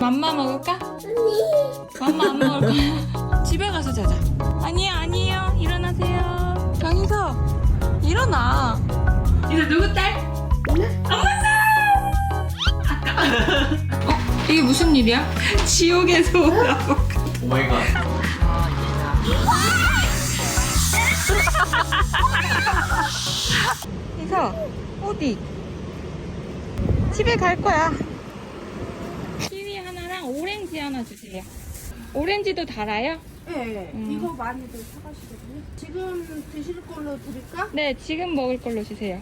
맘마 먹을까? 맘마 안 먹을 거야. 집에 가서 자자. 아니에요, 아니에요. 일어나세요. 강희서, 일어나. 이제 누구 딸? 엄마 딸! 아까. 어? 이게 무슨 일이야? 지옥에서 오라고. 오 마이갓. 희서, 어디? 집에 갈 거야. 키위 하나랑 오렌지 하나 주세요. 오렌지도 달아요? 네, 음. 이거 많이들 사가시거든요. 지금 드실 걸로 드릴까? 네, 지금 먹을 걸로 주세요.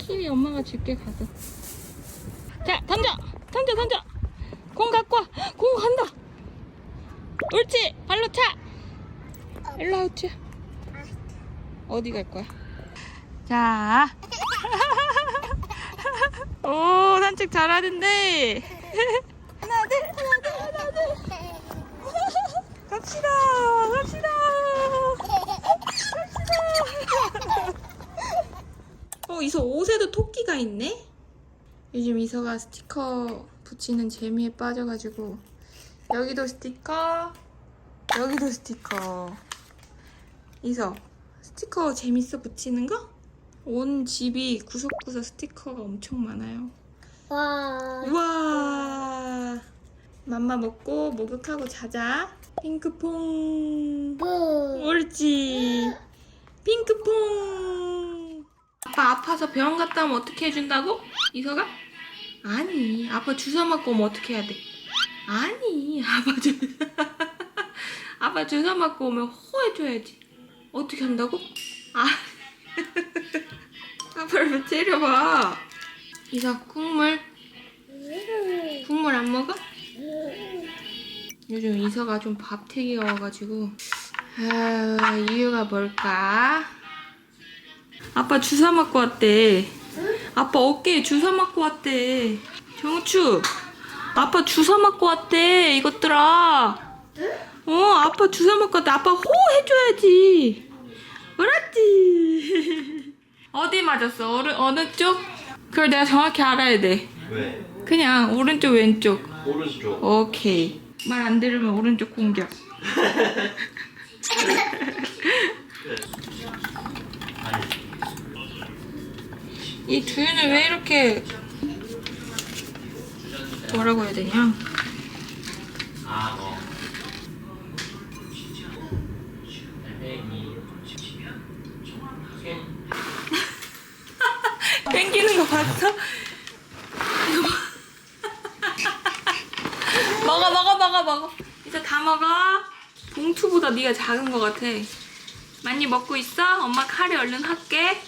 키위 엄마가 줄게 가서. 자, 던져, 던져, 던져. 공 갖고 와. 공 간다. 옳지, 발로 차. 일로 와, 옳지. 어디 갈 거야? 자. 오, 산책 잘하는데. 하나, 둘, 하나, 둘, 하나, 둘. 갑시다, 갑시다. 어, 이서 옷에도 토끼가 있네? 요즘 이서가 스티커 붙이는 재미에 빠져가지고 여기도 스티커 여기도 스티커 이서 스티커 재밌어 붙이는 거? 온 집이 구석구석 스티커가 엄청 많아요 와. 우와 맘마 먹고 목욕하고 자자 핑크퐁 옳지 핑크퐁 아빠 아파서 병원 갔다 오면 어떻게 해준다고? 이서가? 아니 아빠 주사 맞고 오면 어떻게 해야 돼? 아니 아빠 주 아빠 주사 맞고 오면 호해줘야지 어떻게 한다고? 아 아빠를 왜 때려봐 이서 국물 국물 안 먹어? 요즘 이서가 좀 밥태기여가지고 아, 이유가 뭘까? 아빠 주사 맞고 왔대. 아빠 어깨에 주사 맞고 왔대. 정우추, 아빠 주사 맞고 왔대. 이것들아. 어, 아빠 주사 맞고 왔대. 아빠 호 해줘야지. 알았지? 어디 맞았어? 어느, 어느 쪽? 그걸 내가 정확히 알아야 돼. 왜? 그냥 오른쪽, 왼쪽. 오른쪽. 오케이. 말 안 들으면 오른쪽 공격. 이 두유는 왜 이렇게 뭐라고 해야 되냐? 아, 어. 땡기는 거 봤어? 이거 봐. 먹어 먹어 먹어 먹어. 이제 다 먹어. 봉투보다 네가 작은 거 같아. 많이 먹고 있어? 엄마 카레 얼른 할게.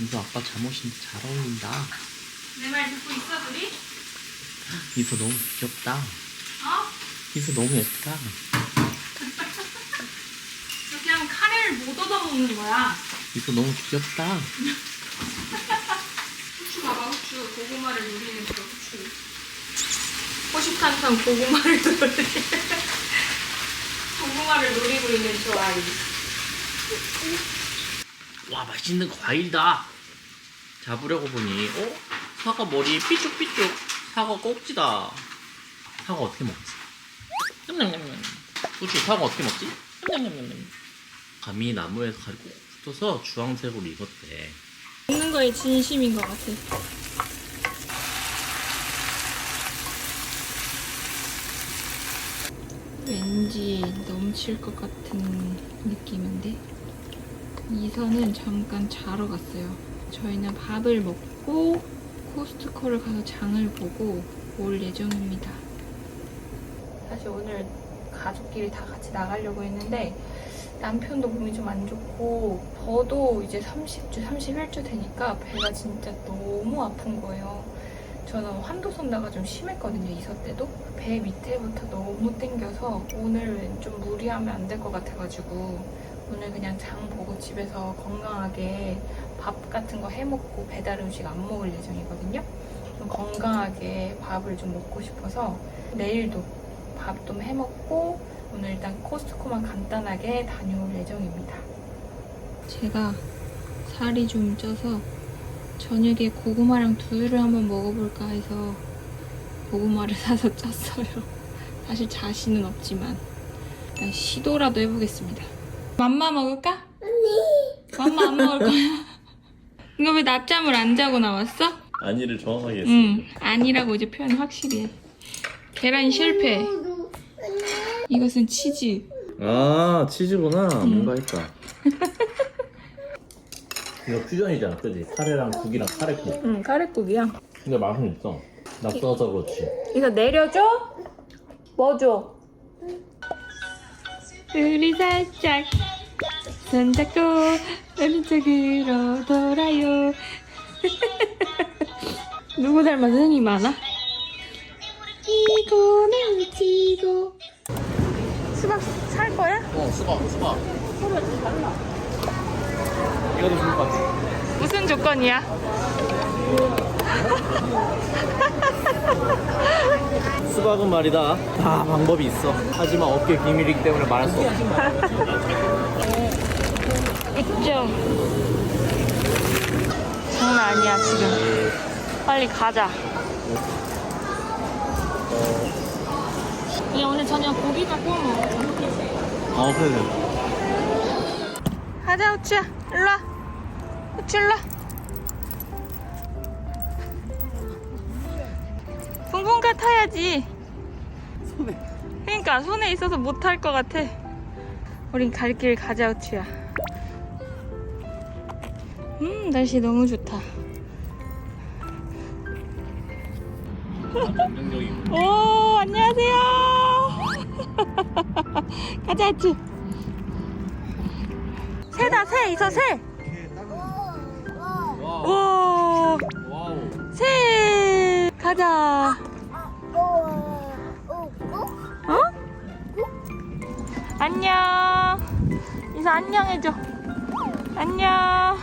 이거 아빠 잠옷인데 잘 어울린다. 내 말 듣고 있어 둘이? 이거 너무 귀엽다. 어? 이거 너무 예쁘다. 하면 카레를 못 얻어 먹는 거야. 이거 너무 귀엽다. 후추 봐봐 후추 고구마를 누리는 거 후추. 호시탄탄 고구마를 누리. 고구마를 노리고 있는 저 아이. 와, 맛있는 과일이다. 잡으려고 보니, 어? 사과 머리 삐쭉삐쭉. 사과 꼭지다. 사과 어떻게 먹지? 냠냠냠냠. 후추 사과 어떻게 먹지? 냠냠냠냠. 감이 나무에서 가리 꼭 붙어서 주황색으로 익었대. 먹는 거에 진심인 것 같아. 왠지 넘칠 것 같은 느낌인데 이선은 잠깐 자러 갔어요. 저희는 밥을 먹고 코스트코를 가서 장을 보고 올 예정입니다. 사실 오늘 가족끼리 다 같이 나가려고 했는데 남편도 몸이 좀 안 좋고 저도 이제 30주, 31주 되니까 배가 진짜 너무 아픈 거예요. 저는 환도선다가 좀 심했거든요, 이서 때도. 배 밑에부터 너무 땡겨서 오늘 좀 무리하면 안 될 것 같아가지고 오늘 그냥 장 보고 집에서 건강하게 밥 같은 거 해먹고 배달 음식 안 먹을 예정이거든요. 좀 건강하게 밥을 좀 먹고 싶어서 내일도 밥 좀 해먹고 오늘 일단 코스트코만 간단하게 다녀올 예정입니다. 제가 살이 좀 쪄서 저녁에 고구마랑 두유를 한번 먹어볼까 해서 고구마를 사서 짰어요. 사실 자신은 없지만 일단 시도라도 해보겠습니다. 맘마 먹을까? 언니. 맘마 안 먹을 거야. 이거 왜 낮잠을 안 자고 나왔어? 아니를 정확하게 했어. 응. 아니라고 이제 표현 확실히 해. 계란 실패. 이것은 치즈. 아 치즈구나. 뭔가 했다. 이거 퓨전이잖아, 그지? 카레랑 국이랑 카레국. 응, 카레국이야. 근데 맛은 있어. 낯서서 그렇지. 이거 내려줘? 뭐 줘? 우리 살짝 손잡고 오른쪽으로 돌아요 누구 닮아서 흥이 많아? 이고 맹치고 수박 살 거야? 어, 수박, 수박. 이거 더 좋을 것 같아. 무슨 조건이야? 수박은 말이다. 다 방법이 있어. 하지만 업계 비밀이기 때문에 말할 수 없어. 있죠. 장난 아니야 지금. 빨리 가자. 그냥 오늘 저녁 고기나 구워 먹자. 어, 그래, 그래. 가자 우추야 일로 와. 우추 일로 와. 붕붕가 타야지. 손에. 그러니까 손에 있어서 못 탈 것 같아. 우린 갈 길 가자 우추야. 음 날씨 너무 좋다. 우추. 새다 새 있어 새. 오 와우. 새. 가자. 어? 안녕. 이사 안녕 해줘. 안녕.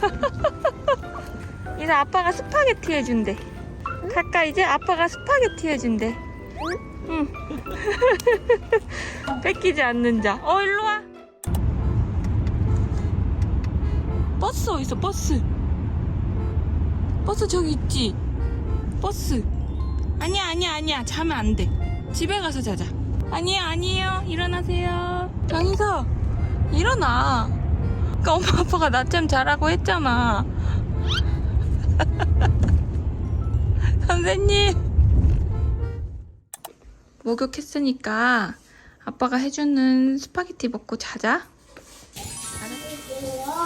이사 아빠가 스파게티 해준대. 갈까 이제 아빠가 스파게티 해준대. 응. 뺏기지 않는 자. 어 일로 와. 버스 어디 있어 버스? 버스 저기 있지. 버스. 아니야 아니야 아니야 자면 안 돼. 집에 가서 자자. 아니에요 아니에요 일어나세요. 장희서 일어나. 그러니까 엄마 아빠가 낮잠 자라고 했잖아. 선생님. 목욕했으니까 아빠가 해주는 스파게티 먹고 자자.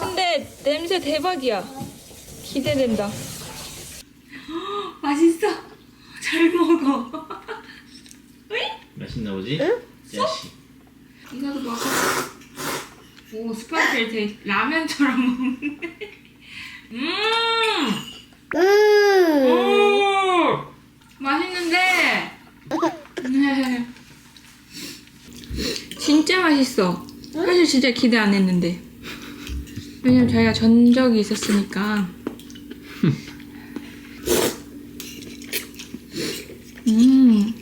근데 냄새 대박이야. 기대된다. 맛있어. 잘 먹어. 맛있나 보지? 응? 이사도 먹어. 오 스파게티 라면처럼 먹네. 음. 오. 맛있는데. 네. 진짜 맛있어. 사실 진짜 기대 안 했는데. 왜냐면 저희가 전적이 있었으니까. 음.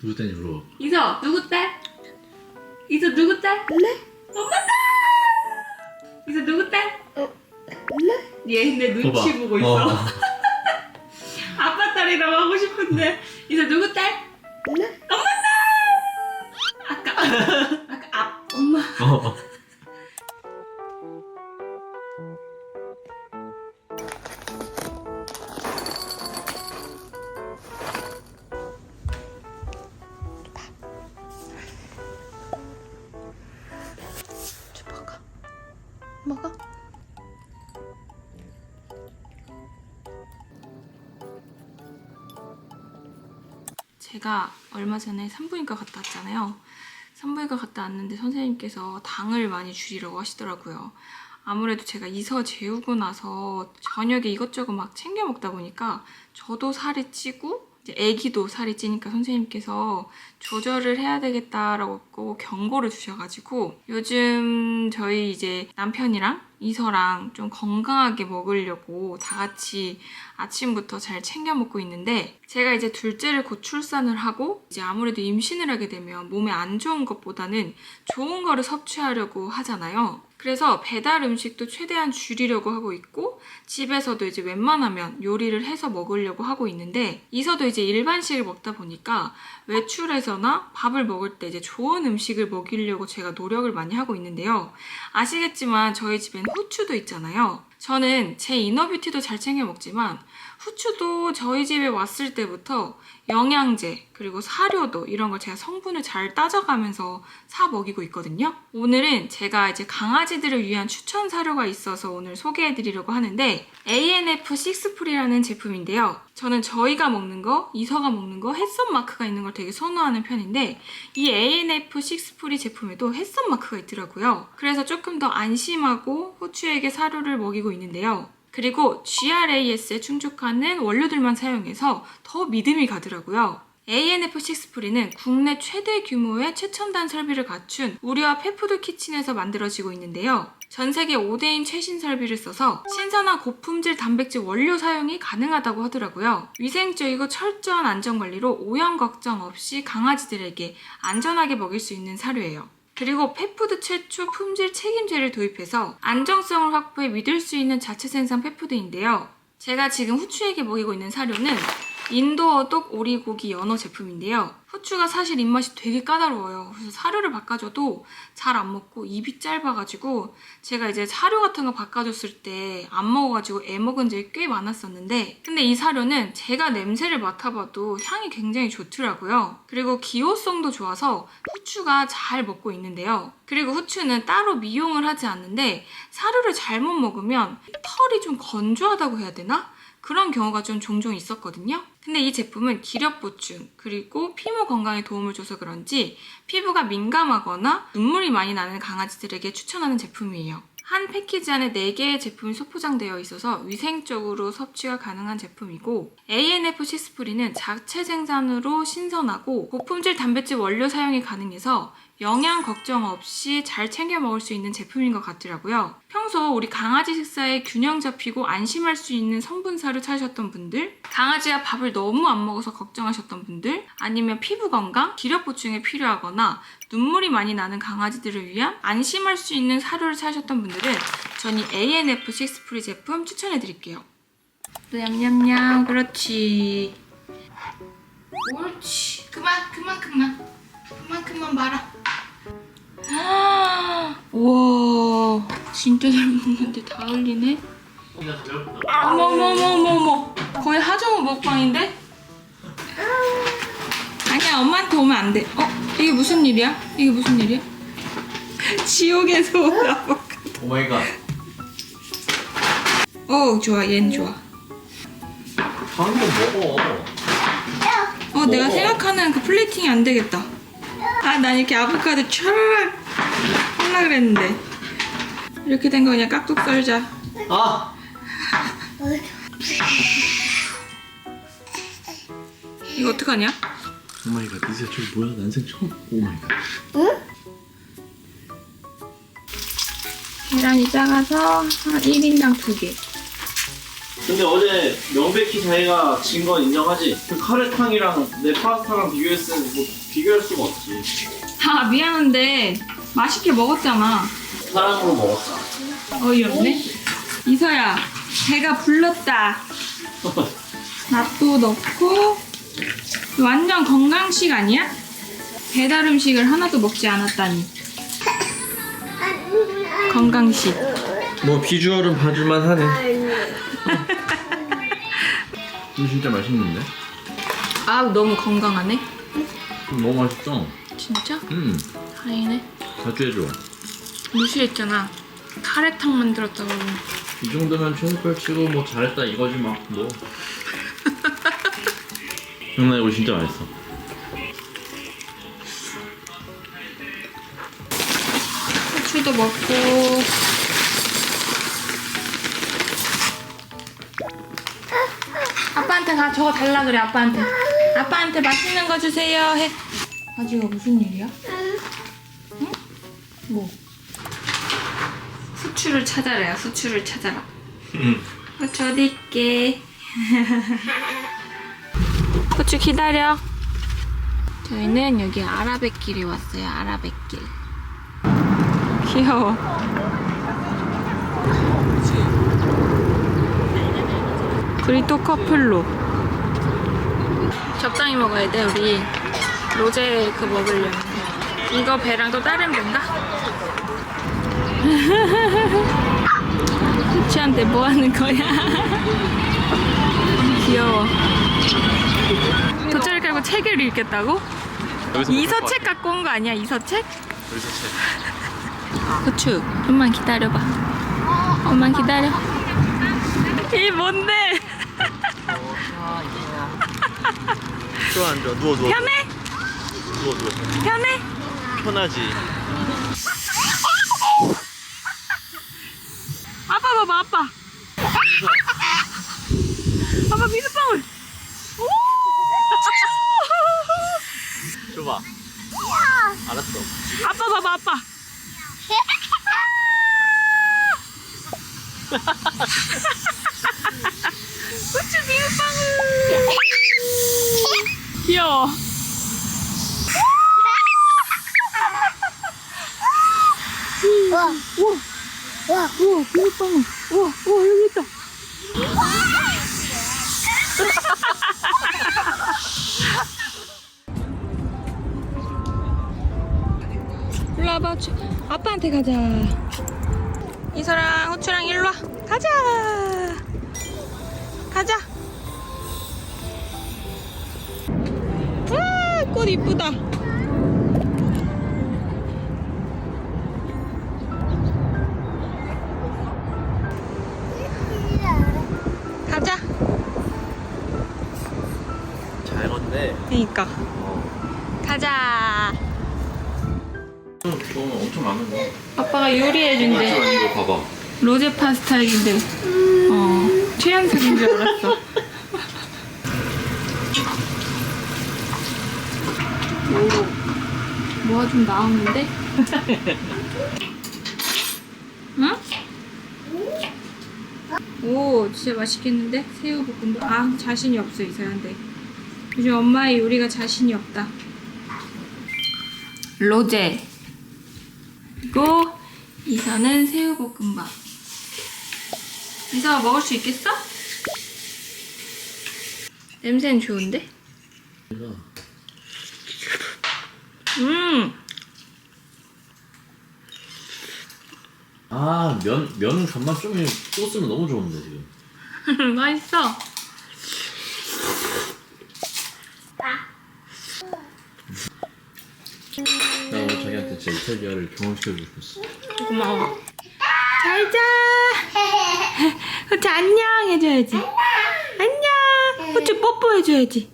누구 땐지 물어봐. 이서 누구 딸? 이서 누구 딸? 엄마 딸. 이서 누구 딸? 얘내 눈치 봐봐. 보고 있어. 어. 아빠 딸이라고 하고 싶은데 이서 누구 딸? 엄마 제가 얼마 전에 산부인과 갔다 왔잖아요. 산부인과 갔다 왔는데 선생님께서 당을 많이 줄이라고 하시더라고요. 아무래도 제가 이서 재우고 나서 저녁에 이것저것 막 챙겨 먹다 보니까 저도 살이 찌고 이제 아기도 살이 찌니까 선생님께서 조절을 해야 되겠다라고 경고를 주셔가지고 요즘 저희 이제 남편이랑 이서랑 좀 건강하게 먹으려고 다 같이 아침부터 잘 챙겨 먹고 있는데 제가 이제 둘째를 곧 출산을 하고 이제 아무래도 임신을 하게 되면 몸에 안 좋은 것보다는 좋은 거를 섭취하려고 하잖아요. 그래서 배달 음식도 최대한 줄이려고 하고 있고 집에서도 이제 웬만하면 요리를 해서 먹으려고 하고 있는데 이서도 이제 일반식을 먹다 보니까 외출해서나 밥을 먹을 때 이제 좋은 음식을 먹이려고 제가 노력을 많이 하고 있는데요. 아시겠지만 저희 집엔 후추도 있잖아요. 저는 제 이너뷰티도 잘 챙겨 먹지만 후추도 저희 집에 왔을 때부터 영양제 그리고 사료도 이런 걸 제가 성분을 잘 따져가면서 사 먹이고 있거든요. 오늘은 제가 이제 강아지들을 위한 추천 사료가 있어서 오늘 소개해 드리려고 하는데 ANF6프리라는 제품인데요. 저는 저희가 먹는 거, 이서가 먹는 거 햇선 마크가 있는 걸 되게 선호하는 편인데 이 ANF6프리 제품에도 햇선 마크가 있더라고요. 그래서 조금 더 안심하고 후추에게 사료를 먹이고 있는데요. 그리고 GRAS에 충족하는 원료들만 사용해서 더 믿음이 가더라고요. ANF6 프리는 국내 최대 규모의 최첨단 설비를 갖춘 우리와 페푸드 키친에서 만들어지고 있는데요. 전 세계 5대인 최신 설비를 써서 신선한 고품질 단백질 원료 사용이 가능하다고 하더라고요. 위생적이고 철저한 안전관리로 오염 걱정 없이 강아지들에게 안전하게 먹일 수 있는 사료예요. 그리고 펫푸드 최초 품질 책임제를 도입해서 안정성을 확보해 믿을 수 있는 자체 생산 펫푸드인데요. 제가 지금 후추에게 먹이고 있는 사료는 인도어 똑 오리고기 연어 제품인데요. 후추가 사실 입맛이 되게 까다로워요. 그래서 사료를 바꿔줘도 잘 안 먹고 입이 짧아가지고 제가 이제 사료 같은 거 바꿔줬을 때 안 먹어가지고 애 먹은 적이 꽤 많았었는데 근데 이 사료는 제가 냄새를 맡아봐도 향이 굉장히 좋더라고요. 그리고 기호성도 좋아서 후추가 잘 먹고 있는데요. 그리고 후추는 따로 미용을 하지 않는데 사료를 잘못 먹으면 털이 좀 건조하다고 해야 되나? 그런 경우가 좀 종종 있었거든요. 근데 이 제품은 기력 보충, 그리고 피부 건강에 도움을 줘서 그런지 피부가 민감하거나 눈물이 많이 나는 강아지들에게 추천하는 제품이에요. 한 패키지 안에 4개의 제품이 소포장되어 있어서 위생적으로 섭취가 가능한 제품이고 ANF6프리는 자체 생산으로 신선하고 고품질 단백질 원료 사용이 가능해서 영양 걱정 없이 잘 챙겨 먹을 수 있는 제품인 것 같더라고요. 평소 우리 강아지 식사에 균형 잡히고 안심할 수 있는 성분사를 찾으셨던 분들, 강아지가 밥을 너무 안 먹어서 걱정하셨던 분들, 아니면 피부 건강, 기력 보충에 필요하거나 눈물이 많이 나는 강아지들을 위한 안심할 수 있는 사료를 찾으셨던 분들은 전 이 ANF6 프리 제품 추천해 드릴게요. 냠냠냠, 그렇지. 옳지. 그만, 그만, 그만. 그만, 그만 말아. 우와, 진짜 잘 먹는데 다 흘리네. 어머머머머머, 거의 하정우 먹방인데? 아니야, 엄마한테 오면 안 돼. 어, 이게 무슨 일이야? 이게 무슨 일이야? 지옥에서 온 아보카도. 오마이갓. 어, 좋아, 얘는 좋아. 다른 거 먹어. 어, 내가 먹어. 생각하는 그 플레이팅이 안 되겠다. 아, 난 이렇게 아보카도 촤르륵 하려 그랬는데. 이렇게 된 거 그냥 깍둑 썰자. 아. 이거 어떡하냐? 오마이갓. 이제 저기 뭐야? 난생 처음. 오마이갓. 계란이 작아서 한 1인당 2개. 근데 어제 명백히 자기가 진 건 인정하지? 그 카레탕이랑 내 파스타랑 비교했을 때뭐 비교할 수가 없지. 아, 미안한데 맛있게 먹었잖아. 사랑으로 먹었다. 어이없네. 이서야, 배가 불렀다. 낫도 넣고 완전 건강식 아니야? 배달 음식을 하나도 먹지 않았다니. 건강식. 뭐 비주얼은 봐줄만 하네. 이거 진짜 맛있는데? 아, 너무 건강하네. 너무 맛있어. 진짜? 음. 다행이네. 자주 해줘. 무시했잖아. 카레탕 만들었다고. 이 정도면 총벌 치고 뭐 잘했다 이거지 막 뭐. 장난 이거 진짜 맛있어. 후추도 먹고. 아빠한테 가 저거 달라 그래 아빠한테 아빠한테 맛있는 거 주세요 해 아지가 무슨 일이야? 응? 뭐? 후추를 찾아라요 후추를 찾아라. 후추 어디 있게? 후추 기다려. 저희는 여기 아라뱃길에 왔어요 아라뱃길. 귀여워. 브리또 커플로. 적당히 먹어야 돼 우리. 로제 그 먹으려면 이거 배랑 또 다른 배인가? 후치한테 뭐 하는 거야? 귀여워 돗자리 깔고 책을 읽겠다고? 이서책 갖고 온 거 아니야 이서책? 여기서 책. 후추 좀만 기다려봐 엄만 기다려 이 뭔데? 좋아 앉아 누워 누워 편해? 누워 누워 편해? 편하지. 아빠 봐봐 아빠. 아빠 비눗방울 오! 줘봐. 알았어. 아빠 봐봐 아빠. 우쭈 비눗방울 귀여워 비눗방울 우와 우와 여기 있다. 일로 와봐 아빠한테 가자. 이서랑 후추랑 일로 와. 가자. 가자. 와 꽃 이쁘다 그니까. 가자. 돈 엄청 많은 거 아빠가 요리해 준대. 이거 봐봐. 로제 파스타인데 어 최연석인 줄 알았어. 오 뭐가 좀 나오는데? 응? 오 진짜 맛있겠는데? 새우 볶음밥. 아 자신이 없어 이사한테 요즘 엄마의 요리가 자신이 없다 로제 그리고 이서는 새우볶음밥. 이서 먹을 수 있겠어? 냄새는 좋은데? 음, 아 면 면 간만 좀 소스면 너무 좋은데 지금 맛있어. 나 오늘 자기한테 진짜 이탈리아를 경험시켜주고 싶었어 고마워. 잘 자. 후추 안녕 해줘야지. 안녕. 후추 뽀뽀 해줘야지.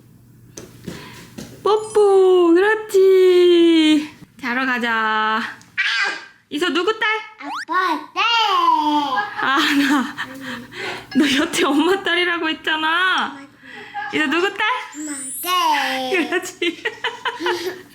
뽀뽀. 그렇지. 자러 가자. 이서 누구 딸? 아빠, 네. 아, 나. 너 여태 엄마 딸이라고 했잖아. 이서 누구 딸? 엄마, 네. 그렇지.